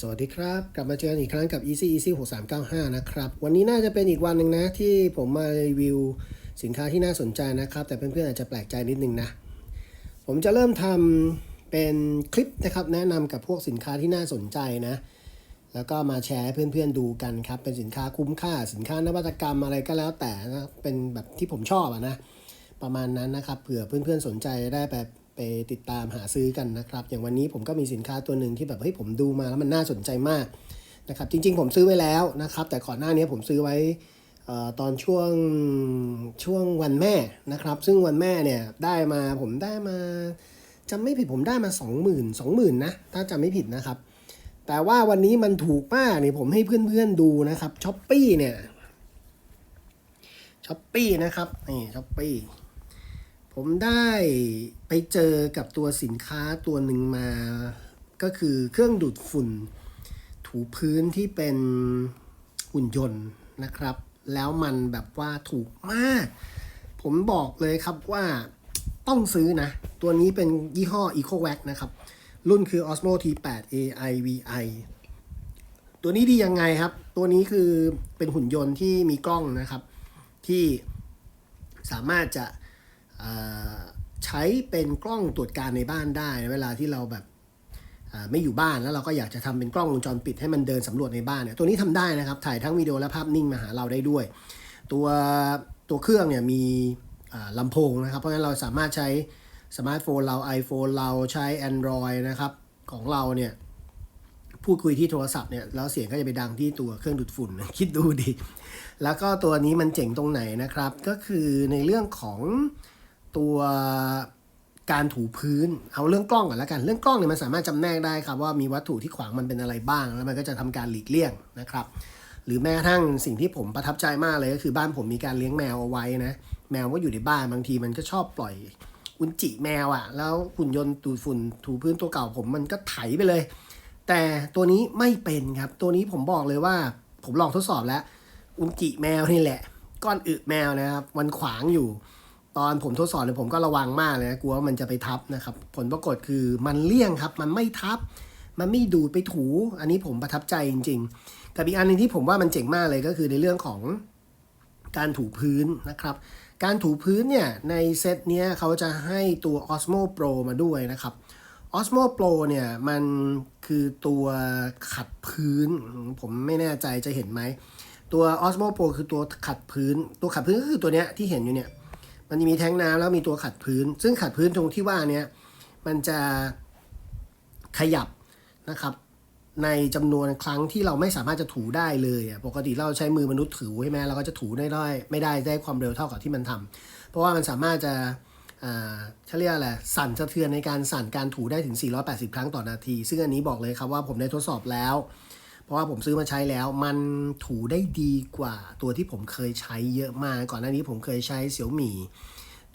สวัสดีครับ กลับมาเจอกันอีกครั้งกับ Easy Easy 6395 นะครับ วันนี้น่าจะเป็นอีกวันหนึ่งนะที่ผมมารีวิวสินค้าที่น่าสนใจนะครับ แต่เพื่อนๆอาจจะแปลกใจนิดนึงนะ ผมจะเริ่มทำเป็นคลิปนะครับ แนะนำกับพวกสินค้าที่น่าสนใจนะ แล้วก็มาแชร์ให้เพื่อนๆดูกันครับ เป็นสินค้าคุ้มค่า สินค้านวัตกรรมอะไรก็แล้วแต่นะเป็นแบบที่ผมชอบอะนะ ประมาณนั้นนะครับเผื่อเพื่อนๆสนใจได้แบบ ไปติดตามหาซื้อกันนะครับ อย่างวันนี้ผมก็มีสินค้าตัวหนึ่งที่แบบเฮ้ยผมดูมาแล้วมันน่าสนใจมากนะครับ จริง ๆ ผมซื้อไว้แล้วนะครับ แต่ก่อนหน้านี้ผมซื้อไว้อตอนช่วงช่วงวันแม่นะครับ ซึ่งวันแม่เนี่ยได้มาผมได้มาจำไม่ผิดผมได้มา 20,000 20,000นะถ้าจำไม่ผิดนะครับ แต่ว่าวันนี้มันถูกมากนี่ผมให้เพื่อนๆดูนะครับช้อปปี้เนี่ยช้อปปี้นะครับนี่ช้อปปี้ ผมได้ไปเจอกับตัวสินค้าตัวหนึ่งมา ก็คือเครื่องดูดฝุ่น ถูพื้นที่เป็นหุ่นยนต์นะครับ แล้วมันแบบว่าถูกมาก ผมบอกเลยครับว่าต้องซื้อนะ ตัวนี้เป็นยี่ห้อ EcoWax นะครับ รุ่นคือ Osmo T8 AIVI ตัวนี้ดียังไงครับ ตัวนี้คือเป็นหุ่นยนต์ที่มีกล้องนะครับ ที่สามารถจะ ใช้เป็นกล้องตรวจการในบ้านได้ เวลาที่เราแบบไม่อยู่บ้านแล้วเราก็อยากจะทำเป็นกล้องวงจรปิดให้มันเดินสำรวจในบ้านเนี่ยตัวนี้ทำได้นะครับ ถ่ายทั้งวิดีโอและภาพนิ่งมาหาเราได้ด้วย ตัวตัวเครื่องเนี่ยมีอ่าลำโพงนะครับ เพราะฉะนั้นเราสามารถใช้สมาร์ทโฟนเรา iPhone เราใช้ Android นะครับของเราเนี่ยพูดคุยที่โทรศัพท์เนี่ยแล้วเสียงก็จะไปดังที่ตัวเครื่องดูดฝุ่นคิดดูดิแล้วก็ตัวนี้มันเจ๋งตรงไหนนะครับ ก็คือในเรื่องของ ตัวการถูพื้นเอาเรื่องกล้องก่อนแล้วกัน เรื่องกล้องเนี่ยมันสามารถจำแนกได้ครับว่ามีวัตถุที่ขวางมันเป็นอะไรบ้าง แล้วมันก็จะทำการหลีกเลี่ยงนะครับ หรือแม้กระทั่งสิ่งที่ผมประทับใจมากเลยก็คือบ้านผมมีการเลี้ยงแมวเอาไว้นะแมวก็อยู่ในบ้านบางทีมันก็ชอบปล่อยอุจจิแมวอะ่ะ แล้วหุ่นยนต์ดูดฝุ่นถูพื้นตัวเก่าผมมันก็ไถไปเลย แต่ตัวนี้ไม่เป็นครับ ตัวนี้ผมบอกเลยว่า ผมลองทดสอบแล้ว อุจจิแมวนี่แหละ ก้อนอึแมวนะครับมันขวางอยู่ ตอนผมทดสอบเนี่ยผมก็ระวังมากเลยนะกลัวว่ามันจะไปทับนะครับ ผลปรากฏคือมันเลี่ยงครับ มันไม่ทับ มันไม่ดูดไปถู อันนี้ผมประทับใจจริงๆกับอีกอันหนึงที่ผมว่ามันเจ๋งมากเลยก็คือในเรื่องของการถูพื้นนะครับ การถูพื้นเนี่ยในเซตเนี้ยเขาจะให้ตัว Osmo Pro มาด้วยนะครับ Osmo Pro เนี่ยมันคือตัวขัดพื้น ผมไม่แน่ใจจะเห็นไหม ตัว Osmo Pro คือตัวขัดพื้น ตัวขัดพื้นก็คือตัวเนี้ยที่เห็นอยู่เนี่ย มันจะมีแท้งน้ำแล้วมีตัวขัดพื้น ซึ่งขัดพื้นตรงที่ว่าเนี้ยมันจะขยับนะครับในจำนวนครั้งที่เราไม่สามารถจะถูได้เลยอะปกติเราใช้มือมนุษย์ถือใช่ไหมเราก็จะถูได้ได้ไม่ได้ได้ความเร็วเท่ากับที่มันทำเพราะว่ามันสามารถจะอ่าเขาเรียกอะไรสั่นสะเทือนในการสั่นการถูได้ถึง 480 ครั้งต่อนาที ซึ่งอันนี้บอกเลยครับว่าผมได้ทดสอบแล้ว เพราะว่าผมซื้อมาใช้แล้ว มันถูได้ดีกว่าตัวที่ผมเคยใช้เยอะมาก ก่อนหน้านี้ผมเคยใช้เสี่ยวหมี่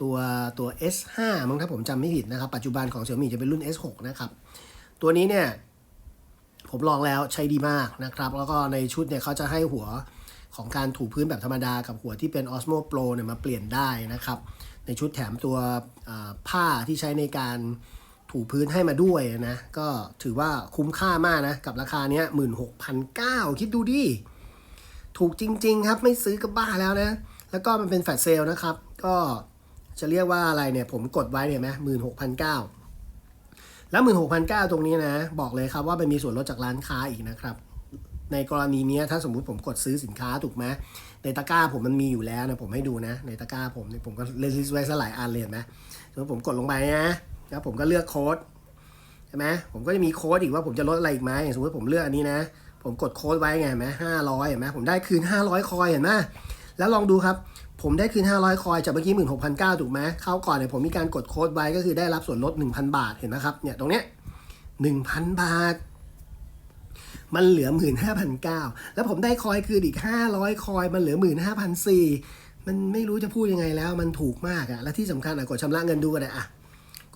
ตัวตัว S5 มั้งถ้าผมจำไม่ผิดนะครับ ปัจจุบันของเสี่ยวหมี่จะเป็นรุ่น S6 นะครับ ตัวนี้เนี่ยผมลองแล้วใช้ดีมากนะครับ แล้วก็ในชุดเนี่ยเขาจะให้หัวของการถูพื้นแบบธรรมดากับหัวที่เป็น Osmo Pro เนี่ยมาเปลี่ยนได้นะครับ ในชุดแถมตัวผ้าที่ใช้ในการ ถูพื้นให้มาด้วยนะ ก็ถือว่าคุ้มค่ามากนะ กับราคาเนี้ยหมื่นหกพันเก้าคิดดูดิ ถูกจริง ๆ ครับไม่ซื้อก็บ้าแล้วนะ แล้วก็มันเป็นแฟลชเซลนะครับ ก็จะเรียกว่าอะไรเนี่ยผมกดไว้เนี่ยไหมหมื่นหกพันเก้าแล้ว16,900ตรงนี้นะ บอกเลยครับว่ามันมีส่วนลดจากร้านค้าอีกนะครับ ในกรณีนี้ถ้าสมมุติผมกดซื้อสินค้าถูกไหมในตะกร้าผมมันมีอยู่แล้วนะผมให้ดูนะ ในตะกร้าผมเนี่ยผมก็เลลิสไว้สลายอันเลยนไหมสมมติผมกดลงไปนะ แล้วผมก็เลือกโค้ดใช่ไหมผมก็จะมีโค้ดอีกว่าผมจะลดอะไรอีกไหมอย่างสมมติผมเลือกอันนี้นะ ผมกดโค้ดไว้ไงเห็นไหมห้าร้อยเห็นไหมผมได้คืน500คอยเห็นไหมแล้วลองดูครับ ผมได้คืน500คอยจากเมื่อกี้16,900ถูกไหมเข้าก่อนเนี่ยผมมีการกดโค้ดไว้ก็คือได้รับส่วนลด1,000บาทเห็นไหมครับเนี่ยตรงเนี้ย1,000บาท มันเหลือ15,900แล้วผมได้คอยคืนอีก500คอยมันเหลือ15,400มันไม่รู้จะพูดยังไงแล้วมันถูกมากอะและที่สำคัญอะกดชำระเงินดูกันเลยอะ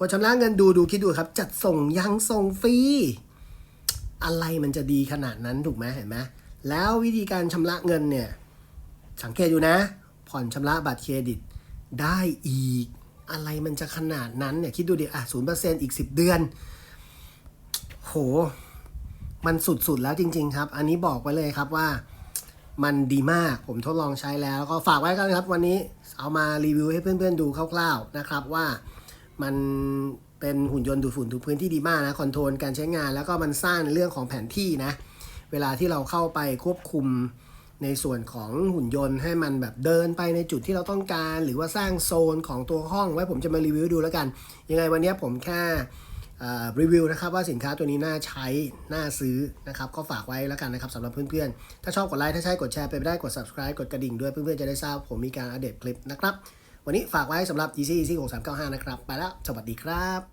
กดชำระเงินดูดูคิดดูครับ จัดส่งยังส่งฟรี อะไรมันจะดีขนาดนั้นถูกไหมเห็นไหมแล้ววิธีการชำระเงินเนี่ย สังเกตอยู่นะ ผ่อนชำระบัตรเครดิตได้อีก อะไรมันจะขนาดนั้นเนี่ยคิดดูดิอะศูนย์เปอร์เซ็นต์อีกสิบเดือน โห มันสุดๆแล้วจริง ๆ ครับ อันนี้บอกไปเลยครับว่ามันดีมาก ผมทดลองใช้แล้ว ก็ฝากไว้กันครับวันนี้เอามารีวิวให้เพื่อนๆดูคร่าวๆนะครับว่า มันเป็นหุ่นยนต์ดูดฝุ่นทุกพื้นที่ดีมากนะคอนโทรลการใช้งาน แล้วก็มันสร้างในเรื่องของแผนที่นะ เวลาที่เราเข้าไปควบคุมในส่วนของหุ่นยนต์ให้มันแบบเดินไปในจุดที่เราต้องการ หรือว่าสร้างโซนของตัวห้องไว้ผมจะมารีวิวดูแล้วกัน ยังไงวันนี้ผมแค่รีวิวนะครับว่าสินค้าตัวนี้น่าใช้ น่าซื้อนะครับ ก็ฝากไว้แล้วกันนะครับสำหรับเพื่อนๆ ถ้าชอบกดไลค์ ถ้าใช่กดแชร์ไปไม่ได้กด subscribe กดกระดิ่งด้วยเพื่อนๆ จะได้ทราบผมมีการอัปเดตคลิปนะครับ วันนี้ฝากไว้สำหรับ GC EC 6395 นะครับ ไปแล้ว สวัสดีครับ